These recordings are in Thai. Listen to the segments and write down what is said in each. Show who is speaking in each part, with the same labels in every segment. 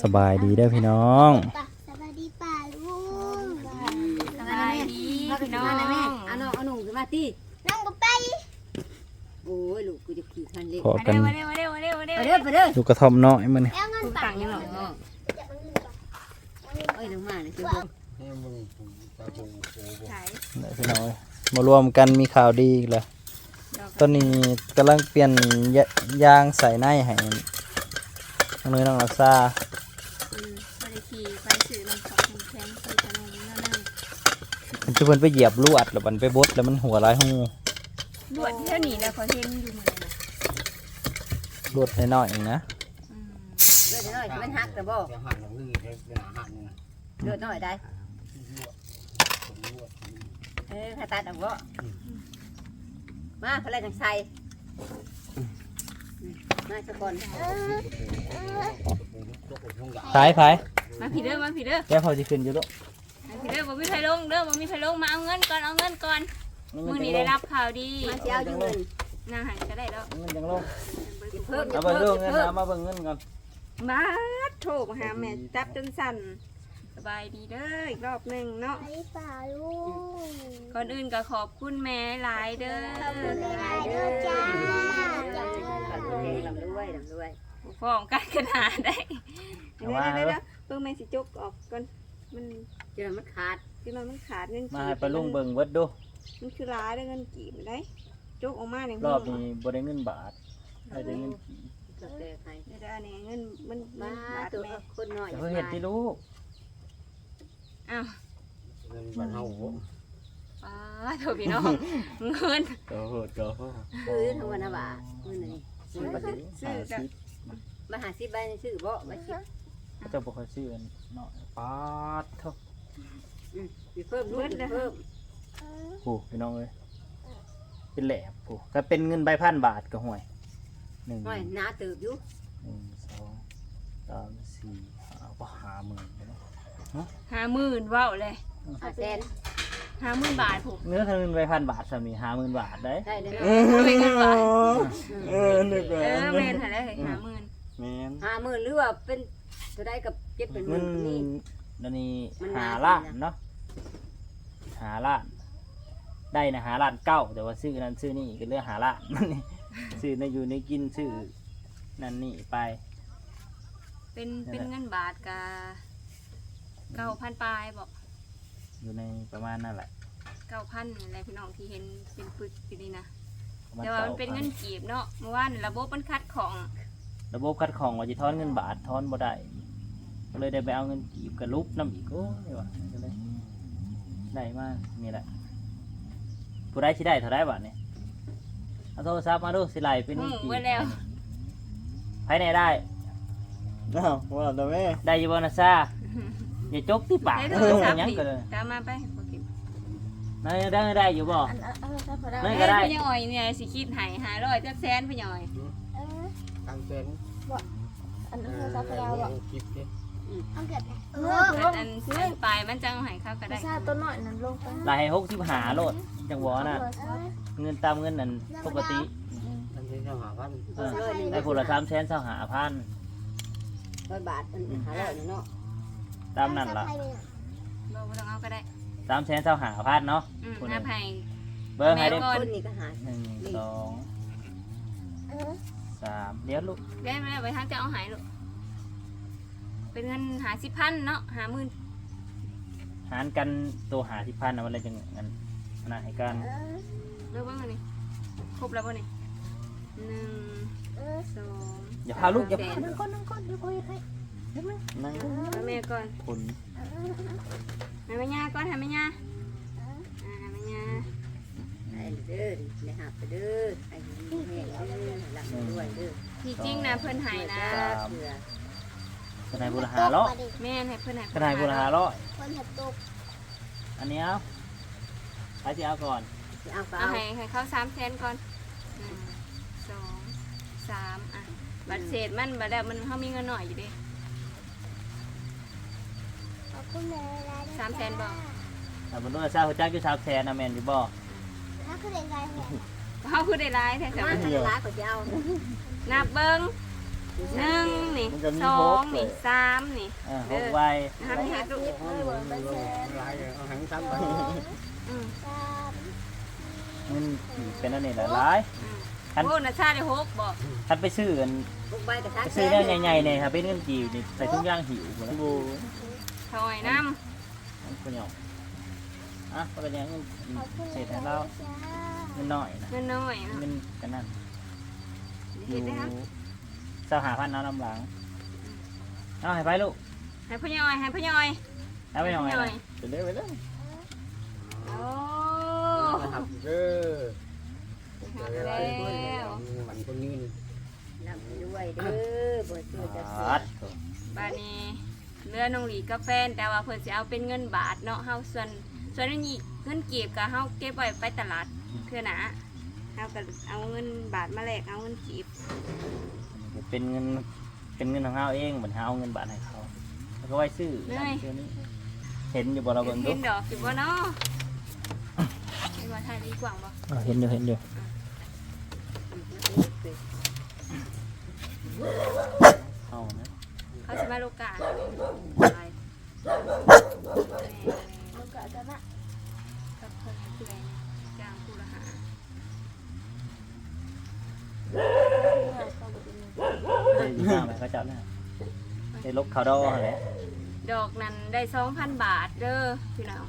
Speaker 1: สบายดีเด้อพี่น้อง
Speaker 2: สวัสดีป่าลุง
Speaker 3: สบายดีพี่น้อง
Speaker 4: แม่เอาหน้องเอาหนุ่มขึ้นมาตี
Speaker 2: น้องบ่ไป
Speaker 4: โอ้ยลูกกูจะขี่คันเล็ก
Speaker 1: พอกัน
Speaker 3: เร็วมาเร็วมาเร็วมาเร็ว
Speaker 4: ไป
Speaker 3: มา
Speaker 4: เด้
Speaker 3: เร็
Speaker 4: อ
Speaker 3: ว
Speaker 4: ไปเด้อ
Speaker 1: อยู่กระท่อมน้อยมันเนี่
Speaker 2: แล้วเงินตังค์
Speaker 3: ยังหรอ
Speaker 2: เอาเงินก่อน
Speaker 4: เอ้ยลงมาเลยคือผม
Speaker 3: ใช่
Speaker 1: พี่น้องมารวมกันมีข่าวดีอีกแล้วตอนนี้กำลังเปลี่ยนยางใส่ในให้ น้องเนยน้องรักษา
Speaker 3: อืมบริขี่ไปสื่อมันขอบคุณแทนสื่อขนมนั่นนั่น
Speaker 1: มันจะเพิ่นไปเหยียบลวดแล้วมันไปบดแล้วมันหัวลายหู
Speaker 3: บวชเท่านี้แล้วเขาเห็นอยู่เหมือนกันนะ
Speaker 1: ลวดน้อยๆเองนะ
Speaker 3: อืม
Speaker 4: เลือดน้อยมันหักแต่บ่
Speaker 5: เดี๋ยวหั่นของนี่เดี๋ยวเดี๋ยวหั่นนะ
Speaker 4: เลือดน้อยได้เออขาตัดเอาบ่มาพลายจังใส่ มาสักก่อน
Speaker 1: ขายขาย
Speaker 3: มาผีเด้อมาผีเด้อ
Speaker 1: แก้วพอจะขึ้นอยู่ลูก
Speaker 3: มาผีเด้อบ่มีใครลงเด้อบ่มีใครลงมาเอาเงินก่อนเอาเงินก่อนมื้อนี้ได้รับข่าวดี
Speaker 4: มาสิเอาอยู่เงิน
Speaker 3: นางหันก็ได้แล้ว
Speaker 1: เงินจังลง
Speaker 4: สิเพิ่ม
Speaker 1: เอา
Speaker 4: จะ
Speaker 1: เบิ่ง
Speaker 4: เพิ่
Speaker 1: ดู
Speaker 4: ม
Speaker 1: เงิ
Speaker 4: จะ
Speaker 1: น
Speaker 4: เพิ่ม
Speaker 1: เอามาเบิ่งเงินก่อน
Speaker 3: มาโทรมาหาแม่จับจนสั่น สบายดีเด้ออีกรอบหนึงเนาะ
Speaker 2: สวัสดีป่าลุง
Speaker 3: ก่อนอื่นก็ขอบคุณแม่หลายเด้อ
Speaker 2: ขอบคุณหลายๆเด้อจ้าจ้า
Speaker 4: ลำรวยลำรวยลำรวย
Speaker 3: ฟ้องกันขนาดได้เดี๋ยวเดี๋ยวเดี๋ยวเพิ่งแม่สิจกออกก่อน มัน
Speaker 4: เจอมันขาด
Speaker 3: คือมันมันขาดเงิน
Speaker 1: มา
Speaker 3: กี
Speaker 1: ให้
Speaker 3: บ
Speaker 1: ปลาลุงเบิ่งเบิดดู
Speaker 3: มันคือร้ายได้เงินกีบได้จกออกมาเนี่ย
Speaker 1: รอบนี้บ่ได้เงินบาทได้แต่เงินกี่
Speaker 4: ก็แต่ใคร
Speaker 3: เดี๋ยวอันนี้เงินมัน
Speaker 4: มา
Speaker 3: บาท
Speaker 4: ตัว
Speaker 3: แม่
Speaker 4: คนน้อย
Speaker 1: แต่เพิ่นเห็นที่ลูก
Speaker 3: อ้าว
Speaker 5: เงินบ้านเฮาโห
Speaker 3: ป้าโถพี่น้องเงิน
Speaker 1: โอ้โหโอ้โห
Speaker 4: คือทั้งวันนะบ่าเงินนี่
Speaker 1: ซื้อมาสิซื้อสิ
Speaker 4: มาหาสิบใบซื้อบ่มาสิ
Speaker 1: เจ้าบ่ค่อยซื้ออันเนาะปาดเท่า
Speaker 4: สิเพิ่มลูกเพิ่ม
Speaker 1: โอ้พี่น้องเอ้ยเป็นแหลบโอ้ก็เป็นเงินใบพันบาทก็ห่วยหนึ่ง
Speaker 4: ห้อยหน้าตืบอยู่
Speaker 1: หนึ่งสองสามสี่ห้าบ่หาหมื่นเนาะ
Speaker 3: ห้าหมื่นว้าวเลย
Speaker 4: หาแสน
Speaker 3: ห้าหมื่นบาทผูก
Speaker 1: เนื้อทางเงินใบพันบาทสามีห้าหมื่นบาทได้
Speaker 4: ได้เลย
Speaker 3: เออเป็นเงินบาท
Speaker 1: เออนึก
Speaker 3: เออแม่นหาได้ห้าหมื่น
Speaker 1: แม่น
Speaker 4: ห้าหมื่นหรือว่าเป็นจะได้กับเจ็ดเป็นห
Speaker 1: เงิ
Speaker 4: มื่
Speaker 1: น
Speaker 4: นนี่
Speaker 1: อันนี้
Speaker 4: มัน
Speaker 1: หา
Speaker 4: น่า
Speaker 1: ล้าน
Speaker 4: สินะ
Speaker 1: เนาะหาล้านได้นะหาล้านเก้าแต่ว่าซื้อนั้นซื้อนี่ก็เรื่องหาล้านมันนี่ซื้อในอยู่ในกินซื้อนั่นนี่ไป
Speaker 3: เป็นเป็นเงินบาทกะ เก้าพันปลายบอก
Speaker 1: อยู่ในประมาณนั่นแหละ
Speaker 3: เก้าพันอะไรพี่น้องที่เห็นเป็นปึกอยู่นี่นะ
Speaker 1: ประมาณ
Speaker 3: แต่ว่ามันเป็น
Speaker 1: 9,000
Speaker 3: เงินกีบเนาะเมื่อวานระบบมันคัดของ
Speaker 1: ระบบคัดของว่าจะทอนเงินบาททอนบ่ได้ก็เลยได้ไปเอาเงินกีบกับลุบน้ำอีกโอ้ยว่ะก็เลยได้มากนี่แหละผู้ได้ที่ได้เท่าได้บาทเนี่ยเอาโทรศัพท์มาดูสิไหลเป็น
Speaker 3: หู
Speaker 1: กี่
Speaker 3: ไว้แล้ว
Speaker 1: ภายในได้
Speaker 6: อ้าวว่าแต่แม่
Speaker 1: ได้อยูบอนาซา อย่าจกที่ปาก
Speaker 3: ได้
Speaker 1: เอ
Speaker 3: โทร
Speaker 1: อ
Speaker 3: ศัพท์
Speaker 1: ยัง
Speaker 3: ดิ
Speaker 1: ก็เลย
Speaker 3: ตามมาไปโอเค
Speaker 1: นั่นได้ได้อยู่บ่
Speaker 2: อันอันอันอันพอได้
Speaker 1: นั่น
Speaker 3: เอ้
Speaker 1: ก็
Speaker 3: ย
Speaker 1: ได้
Speaker 3: พี่ย่อยเนี่ยสิคิดใหายหาร้อยจักแสนพี่ย่อย
Speaker 2: เออ
Speaker 5: ตั้งเซน
Speaker 2: อันอันโทรศัพท์พอได้บ่
Speaker 5: คลิปดิ
Speaker 2: เอาเกิดไหมเอ
Speaker 3: เอ
Speaker 2: อ
Speaker 3: ออันอันปลายมันจังใหายเข้าก็ได้
Speaker 2: ซาตัวหน่อยนั้นลงไป
Speaker 1: ลายให้หกสิบหาโลดจังหวะน่ะ
Speaker 2: เออ
Speaker 1: เงินตามเงินนั่นปกติ
Speaker 5: ตั้งเซนเจ้าหาพัน
Speaker 1: เออได้คนละสามแสนสองหาพัน
Speaker 4: ร้อยบาทอันหาร้อยนี่เนาะ
Speaker 1: ตามนั่นล่ะ
Speaker 3: เราบ่ต้องเอาก็ได้
Speaker 1: สามแสนสองหาพันเนาะ
Speaker 3: อืมหน้าไผ่
Speaker 1: เบอร์ให้ได้
Speaker 3: แม่ก่อน
Speaker 4: คนนี่ก็หา
Speaker 1: หนึ่งสอง
Speaker 2: เออ
Speaker 1: สามเดี๋ยวลูก
Speaker 3: ได้ไหมไปทางจะเอาหายลูกเป็นเงินหาสิบพันเนาะหาหมื่น
Speaker 1: หารกันตัวหาที่พันนะมันเลยจังงั้นอันนั้นให้กัน
Speaker 2: เออ
Speaker 3: เลิกบ้างอันนี้ครบแล้วป่ะนี่หนึ่ง
Speaker 2: เออ
Speaker 3: สอง
Speaker 1: อย่าพาลูกอย่าพา
Speaker 2: นั่งก่อนนั่งก่อนเดี๋ยวคุยให้
Speaker 1: นั่ง
Speaker 3: เอาแม่ก่อน
Speaker 1: คุณ
Speaker 3: ให้แม่ย่าก่อนให้แม่ย่าอ่าให้แม่ย่า
Speaker 4: ไอ้เด้อเลยหาไปเด้อไอ้นี่แม่เด้อหลังด้วยเด้อ
Speaker 3: ที่จริงนะเพิ่นใหายนะ
Speaker 4: เผื่อ
Speaker 1: กระไดบุรหาเลาะ
Speaker 3: แม่นให้เพิ่นใหาย
Speaker 1: กระไดบุรหาเลาะ
Speaker 2: คนหัดตก
Speaker 1: อันนี้เอาใครจะเอาก่อน
Speaker 4: เอาเปล่า
Speaker 3: เอาให้ให้เขาสามแสนก่อนหนึ่งสองสามอะบัตรเศษมันบัตรแล้วมันเขามีเงินหน่อยอยู่เดิ
Speaker 2: ขอบ คุณแม่หลาย
Speaker 3: สามแสนบ่
Speaker 1: แต่บนนู้นซาหัวจักอยู่สามแสนนะแมนอยู่บ่
Speaker 2: ถ้าคือเด็กไงเนี่ย
Speaker 3: เขาคือได้ร้ายแท้
Speaker 4: มา
Speaker 3: ๆ
Speaker 4: ทางร้านก็จะเอา
Speaker 3: นับเบิ้งหนึ่งนี่
Speaker 6: มันก็มี
Speaker 3: สอ
Speaker 6: ห
Speaker 3: ง
Speaker 6: กเล
Speaker 3: นี่
Speaker 6: ย
Speaker 3: สามนี่
Speaker 1: อ่าหกใบ
Speaker 3: ห้ามเฮ็ดลูก
Speaker 5: หลายเอาหังซ้ำไป
Speaker 3: อืม
Speaker 2: สาม
Speaker 1: เงินเป็นอันนี้แหละหลาย
Speaker 3: อืม
Speaker 1: คัน
Speaker 3: โอ้น่ะชาได้หกบ่
Speaker 1: คันไปซื้อกัน
Speaker 4: พวกใบกระทะ
Speaker 1: ไปซื้อเนี่ยใหญ่ๆเนี่ยครับเป็นเงินกีบนี่ใส่ถุงย่างหิวหมดแล้ว
Speaker 6: บู
Speaker 3: ถอยน้
Speaker 1: คุณหยองอะก็เป็นอยังเงิน
Speaker 2: ขอบคุณ
Speaker 1: เศษให้เรา
Speaker 2: จ้า
Speaker 1: เงินน้อยนะำ
Speaker 3: เงินน้อยเนาะ
Speaker 1: เงินกันนั่นอ
Speaker 3: เฮ็ด
Speaker 1: ยู่
Speaker 3: ได้ครับ
Speaker 1: เจ้าหาพันเอาลำหลังเอาให้ไปลูก
Speaker 3: ให้พ่อยอยให้พ่อยอย
Speaker 1: เอาไปหน่อย
Speaker 3: ให้พ่
Speaker 1: นะ
Speaker 6: ไปเด้อไปเด้อ
Speaker 3: โอ้
Speaker 5: หักเด้อ
Speaker 3: หัก
Speaker 5: เวลา
Speaker 3: แล้ว
Speaker 5: มันคนนี้
Speaker 4: ลำด้วยเด้อบ่เจอจะเสีย
Speaker 1: อัด
Speaker 3: บาดนี้ เรือน้องหลีกับแฟน แต่ว่าเพิ่นสิเอาเป็นเงินบาทเนาะเฮาส่วนส่วนนี้เงินกีบก็เฮาเก็บไว้ไปตลาดเทื่อหนาเฮาก็เอาเงินบาทมาแลกเอาเงินกีบ
Speaker 1: เป็นเงินเป็นเงินของเราเองเหมือนเอาเงินบาทให้เขาแล้วก็ไว้ซื้อนั่นซื้อนี่เห็นอยู่บ่เราเบิ่งดู
Speaker 3: เห็นดอกอยู่บ่เนาะไม่ว่าถ่ายดีกว่าบ่
Speaker 1: อ่าเห็นอยู่เห็นอยู่เอานะ
Speaker 3: เขาสิมาโลกาไป
Speaker 2: ลูกกะจะมา
Speaker 3: กับเพิ่นเพื่อยจ้างผู้ละหา
Speaker 1: ได้ยินมาไหมเขาจับนะได้ลบเขาดออะไร
Speaker 3: ดอกนั้นได้2,000บาทเด้อพี่น้อง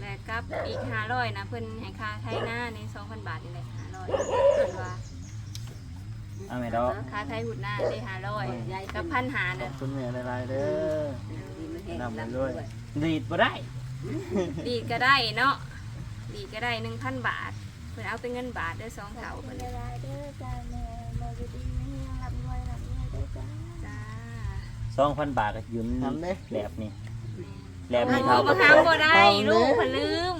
Speaker 3: และกับอีก500นะเพิ่นให้ค่าไทยหน้าใน2,000บาทนี่แหละ500เพิ่นว่า
Speaker 1: เอาไหมดอก
Speaker 3: ค่าไทยหุ่นหน้าได้500กับพันหา
Speaker 1: ขอ
Speaker 3: เด้
Speaker 1: บ
Speaker 3: อ
Speaker 1: คุณแม่หลายๆเด้อ
Speaker 4: ดีมันแห้งลำด้วย
Speaker 1: ดีดบ่ได้
Speaker 3: ดีก็ได้เนาะดีก็ได้1,000บาทเพิ่นเอาเป็นเงินบาทเด้อสองเท่า
Speaker 2: ขอบคุ
Speaker 3: เพิ่
Speaker 2: ณ
Speaker 3: น
Speaker 2: เวลาเด้อจ้าแม่แม่อยู่ดีไม่เฮียงรับรวยรับเงินเด้อจ้า
Speaker 3: จ้า
Speaker 1: สองพันบาทก็ยืม
Speaker 6: ทำเด้อ
Speaker 1: แหลบนี่แหลบ
Speaker 3: มั
Speaker 1: นี่
Speaker 3: น
Speaker 1: เขา
Speaker 3: บ่หาบ่ได้ลูกเพิ่นลืม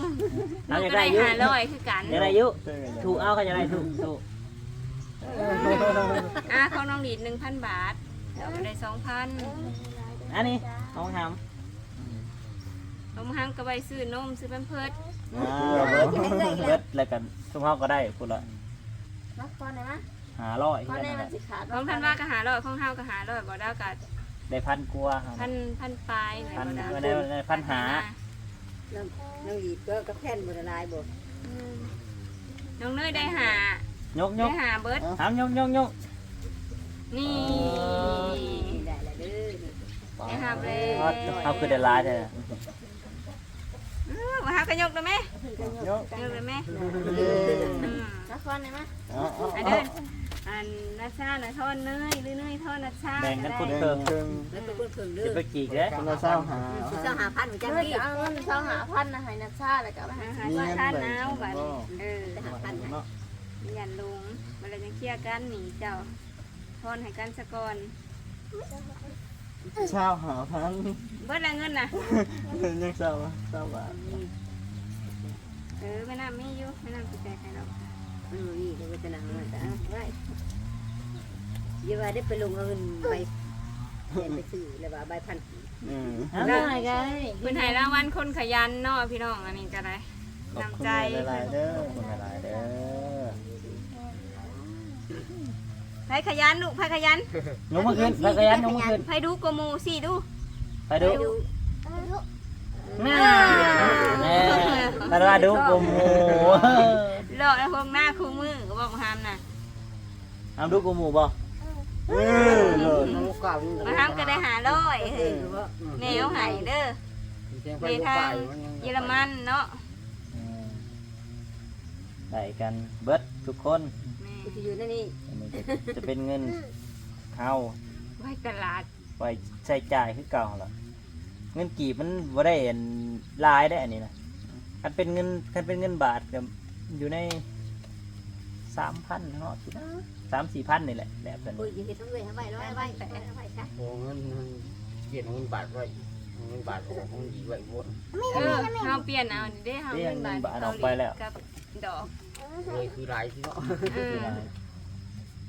Speaker 1: เอา
Speaker 3: ลู
Speaker 1: อกยาก
Speaker 3: ก็
Speaker 1: ได้
Speaker 3: ได้
Speaker 1: อยุ
Speaker 3: 500คือกัน
Speaker 1: อยากได้อยุ
Speaker 6: เด้อ
Speaker 1: ถูกเอาเขาจะได้ถูกถูก
Speaker 3: อะของน้องดีด1,000บาทเราก็ได้2,000
Speaker 1: อันนี้เอาท
Speaker 3: นมห้างก็ไปซื้อนมซื้อแพมเพิร์ดำ
Speaker 1: อ่าเบิดแล้วกันทุกห้องก็ได้พูดละ
Speaker 2: มาก่อนนะมะ
Speaker 1: หาร้อย
Speaker 2: ก่อน
Speaker 1: แค่
Speaker 2: ใน
Speaker 1: นั้น
Speaker 2: มันสิขาด
Speaker 3: ของท่านว่าก็หาร้อยของเฮาก็หาร้อยบ่ได้ก็
Speaker 1: ได้พันกลัวา
Speaker 3: พันพันปลายเลย
Speaker 1: พัน
Speaker 3: บ่ได้
Speaker 1: ก็ได้ได้พันหา
Speaker 4: น้องหยีก็กระแผ่นบนลายบ่
Speaker 3: อืมน้องเนยได้หา ย
Speaker 1: กย
Speaker 3: ได้
Speaker 1: ก
Speaker 3: หาเบิร์ด
Speaker 1: ถามยกยกยก
Speaker 3: นี่
Speaker 4: ได้ละเด้อ
Speaker 3: ได้หาเลย
Speaker 1: เขาคือเดลายเธอ
Speaker 3: มาหากันยกได้ไหม
Speaker 6: ยก
Speaker 3: ยกได้ไหม
Speaker 6: เย้
Speaker 3: อืม
Speaker 2: มาก่อนนะมะ
Speaker 6: เอาเอา
Speaker 3: ไป
Speaker 6: เอา
Speaker 3: เดินอันนัชชาน่ะทอนเนยหรือเนยทอนนัชชา
Speaker 1: แบ่งกันคน
Speaker 6: เดิ
Speaker 1: เพิ่
Speaker 6: น
Speaker 1: ง
Speaker 6: เชิง
Speaker 4: แล้วก็เพิ่นเพิ่งเด้
Speaker 1: จะ
Speaker 4: อ
Speaker 1: ไปกี่เด้
Speaker 6: คนละเศร้าหา
Speaker 4: สิเจ้าหาพันจัง
Speaker 2: เมื่อ
Speaker 4: นี่
Speaker 2: จะเอาเงินสองหาพันนะให้นักชาแล้วก็ไปหา
Speaker 3: หา
Speaker 6: มี
Speaker 3: ว่า
Speaker 6: เงิน
Speaker 3: ท่าน
Speaker 6: แบ่ง
Speaker 3: เอาบัด
Speaker 6: ก็
Speaker 3: เออ
Speaker 4: หาพัน
Speaker 6: เนาะ
Speaker 3: ยันลุงมาเลยจะเคลียร์กันหนีเจ้าทอนให้กันสะก่อน
Speaker 6: เช้าหาพัน
Speaker 3: เบิดละเงินน่ะ
Speaker 6: ยังเศร้าเศร้าบาท
Speaker 3: เออไม่น่าไม่อยู่ไม่น่าติดใจใครหรอก
Speaker 4: อือนี่เดี๋ยวจะนั่งมาจ้ะไว้อย่าว่าได้ไปลงเงินไปไปซื้อแล้วว่าใบพัน
Speaker 6: อืม
Speaker 1: ได้
Speaker 2: ไง
Speaker 3: เพิ่นให้รางวัลคนขยันเนาะพี่น้องอันนี้ก็ได้
Speaker 6: ขอบคุณ
Speaker 3: นำใจ
Speaker 6: หลายๆเด้อ
Speaker 1: ขอบคุณหลายๆเด้อ
Speaker 3: ไผขยันลูกไผขยัน
Speaker 1: ยกมือขึ้นไปกระยันยกมือขึ้น
Speaker 3: ไผดูกว่าหมู่สิดู
Speaker 1: ไปดู
Speaker 2: เออลูก
Speaker 1: น่าแน่แต่ว่าดูกลมโห
Speaker 3: เลาะแล้วพวกหน้าคู่มือก็บอกหามน่ะ
Speaker 1: เอาดูกลมหมูบ่
Speaker 6: เออโลด
Speaker 5: น้องก้าวนี่
Speaker 3: มาหามก็ได้หาร้อยเฮ้ยแนวให้เด้อ
Speaker 5: เสียงไฟฟ้ามันยัง
Speaker 3: เยอรมันเนาะ
Speaker 1: อืมได้กันเบิดทุกคน
Speaker 3: แม่
Speaker 4: กูจะอยู่นั่นนี่
Speaker 1: อันนี้จะจะเป็นเงินเฮา
Speaker 3: ไว้ตลาด
Speaker 1: ไว้ใช้จ่ายคือเก่าหั่นล่ะเงินกีบมันบ่ได้อันหลายได้อันนี้นะคันเป็นเงินคันเป็นเงินบาทก็อยู่ในสามพันเนาะสามสี่พันนี่แหละแบบนั้น
Speaker 4: โอ้ยอย่าเฮ็ดทั้งเลยทั้งใบร้อยใบแต่ใบซะ
Speaker 5: โอ้เงินเปลี่ยนเงินบาทไว้เงินบาทของของดีไว้หมด
Speaker 3: เออเฮาเปลี่ยนเอาเด้เฮาเงินบาทกับดอก
Speaker 5: เลยคือหลายที่เนาะ
Speaker 3: เออ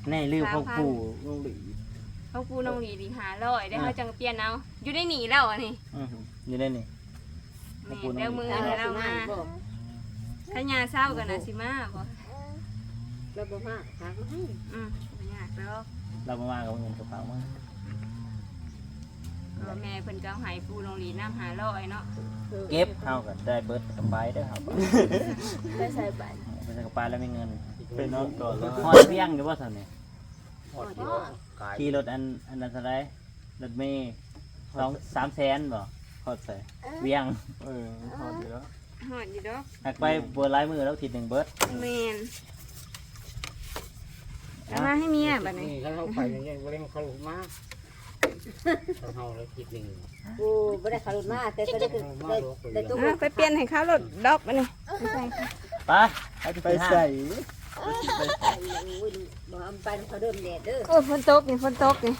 Speaker 1: แน่ลืมพ่อปู่ลุงหลี
Speaker 3: เขากูน้องหลีดีหาร้อยได้เขาจังเปลี่ยนเอาอยู่ได้หนีแล้วอันนี้
Speaker 1: อื้อหืออยู่ได้นี่
Speaker 3: แม่เดี๋ยวมือเดี๋ยวเรามาขยาเศร้ากันนะสิมาบ่
Speaker 4: แล้วบ่มาทางให้
Speaker 3: อืมบ่ยากแล้ว
Speaker 1: อเรามามากับเงินกระเป๋ามา
Speaker 3: ก็แม่เพิ่นก็เอาให้ปูน้องหลีน้ำหาร้อยเนาะ
Speaker 1: เก็บเฮาก็ได้เบิดกระเป๋าได้อครับ
Speaker 2: ไปใส่บัตร
Speaker 1: ไปใส่กระเป๋าแล้วมีเงิน
Speaker 6: ไปนอนก่อนแล้ว
Speaker 1: ฮอดเพียงอยู่บ่ซั่นนี่
Speaker 5: หอดเดียวกาย
Speaker 1: ขี่รถอันอันนั้นเท่าไหร่รถเมย์สองสามแสนบ่
Speaker 6: ฮอดใส่
Speaker 1: เวียง
Speaker 6: เออฮอดอยู่แล้ว
Speaker 3: หอดอยู่ดอก
Speaker 1: หักไปบัวลายมือแล้วทีหนึ่งเบิด
Speaker 3: แม่นเอามาให้เมียบัดนี้
Speaker 5: นี่เขาไปอย่างเงี้ยเร่งเขาลุกมาเขาเฮาเลยคิดหนึ่ง
Speaker 4: โอ้บ่ได้ขารุดมาแต่ก็ได้คือได้ได้ตุ้ม
Speaker 3: อะไปเปลี่ยนให้เขารถดอกบัดนี้ไปใส่ค่ะ
Speaker 1: ไปไป
Speaker 6: ไปใส่
Speaker 4: โอ้ยบ่เอาไปเขาเดิมแดดเด้อ
Speaker 3: โอ้ฝนตกนี่ฝนตกนี่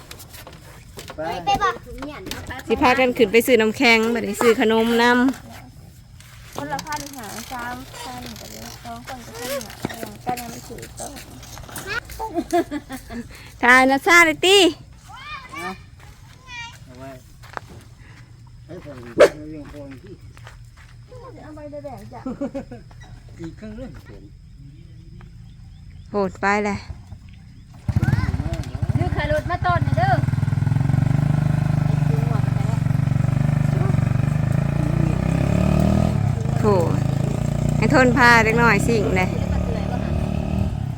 Speaker 6: ไป
Speaker 2: ไปบัตร
Speaker 4: เมียนเอาไป
Speaker 3: สิพากันขึ้นไปซื้อน้ำแข็งบัดนี้ซื้อขนมนำ
Speaker 2: คนละพันหาสามพันกันเลยสองคนก็พันหาอย่างกันยังไม่ถือโต๊ะ
Speaker 3: ทายนะซาเลยตี
Speaker 6: เอาไว้
Speaker 5: ให้ผมเรื่องคนที่
Speaker 2: เอาไปได้แบบจ้ะ
Speaker 5: อีกครั้งเรื่องผม
Speaker 3: โหดไปเลย
Speaker 4: ซื้อขารุดมาต้นเด้อ
Speaker 3: โหให้ทนพาเล็กน้อยสิ่งเลย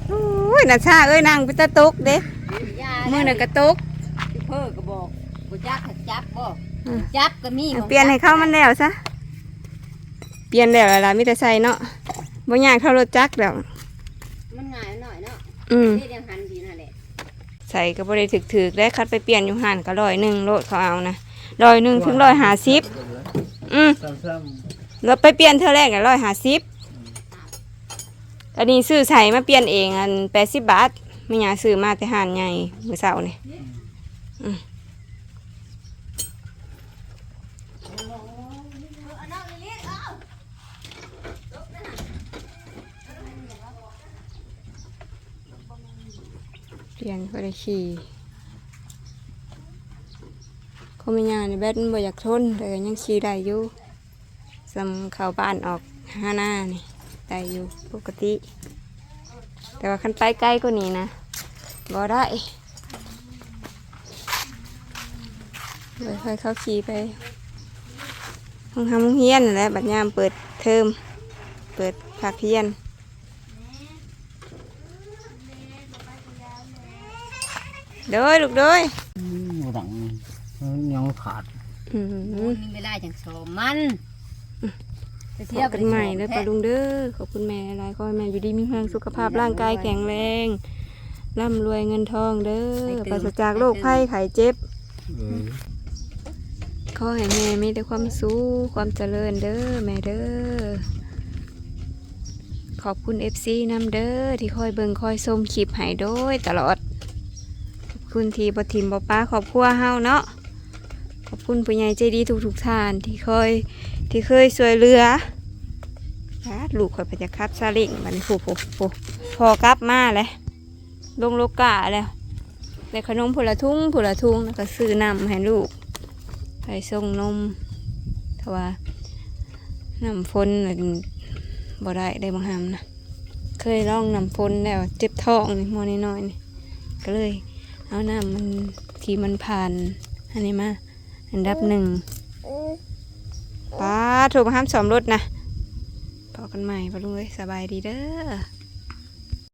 Speaker 3: โอ้ยนะชาเอ้ยนางไปตะตุกเด้มือน่ะกระตุก
Speaker 4: เพิ่อก็บอกบ่จักหักจับบ่จับก็มีของ
Speaker 3: เปลี่ยนให้เข้ามันแล้วซะเปลี่ยนแล้วล่ะมีแต่ใส่เนาะ บ่ยากเท่ารถจักรแล้ว
Speaker 4: มันง่ายหน่อยเนาะ
Speaker 3: อืม
Speaker 4: นี่ยังหันดีนั่นแหละ
Speaker 3: ใส่ก็บ่ได้ถึกๆได้คัดไปเปลี่ยนอยู่หันก็ร้อยหนึ่งโลดเขาเอานะร้อยหนึ่งถึงร้อยห้าสิบอืม
Speaker 6: ซ้
Speaker 3: เราไปเปลี่ยนเท่าแรกร้อยห้าสิบอันนี้ซื้อใส่มาเปลี่ยนเองอันแปดสิบบาทไม่อยากซื้อมาแต่หานใหญ่มือเสาร์นี่อืม เปลี่ยนก็ได้ขี่เขาไม่ยาในแบตมันบ่อยากทนแต่ยังขี่ได้อยู่สำเข้าบ้านออกห้าหน้านี่ได้อยู่ปกติ แต่ว่าคันไปใกล้กว่านี้นะบ่ได้เลยค่อยเข้าขี่ไปห้องทำโรงเฮียนแหละบัดยามเปิดเทอมเปิดภาคเรียน เด้อยลูกเด้อย
Speaker 5: หลังยังขาด
Speaker 3: อืม
Speaker 4: มีเวลาจังสอมมันไป
Speaker 3: พ
Speaker 4: เที่ย
Speaker 3: บ
Speaker 4: ว
Speaker 3: กันใหม่เลยปลาลุงเด้อขอบคุณแม่หลายขอให้แม่อยู่ดีมีแรงสุขภาพร่างกายแข็งแรงร่ำรวยเงินทองเด้อปราศจากโรคภัยไข้เจ็บขอให้แม่มีแต่ความสุขความเจริญเด้อแม่เด้อขอบคุณ FC นำเด้อที่คอยเบิ่งคอยชมคลิปให้โดยตลอดขอบ คุณที่บ่ทิมบ่ป้าขอบครัวเฮาเนาะขอบคุณผู้ใหญ่ใจดีทุกๆท่านที่เคยที่เคยช่วยเหลือนะลูกคอยพยาคับซาเลิงบันผู้ผู้ผู้พอกลับมาเลยลงโลกาแล้วได้ขนมผุละทุ่งผุละทุ่งแล้วก็ซื้อน้ำให้ลูกไปส่งนมแต่ว่าน้ำฝนบ่ได้ได้บางหามนะเคยลองน้ำฝนแล้วเจ็บท้องนี่มอนิน้อยๆนี่ก็เลย เอาน้ำมันที่มันผ่าน อันนี้มา อันดับหนึ่งป้าโทรมาห้ามสอมรถนะพอกันใหม่ปะลุงเอ้ยสบายดีเด้อ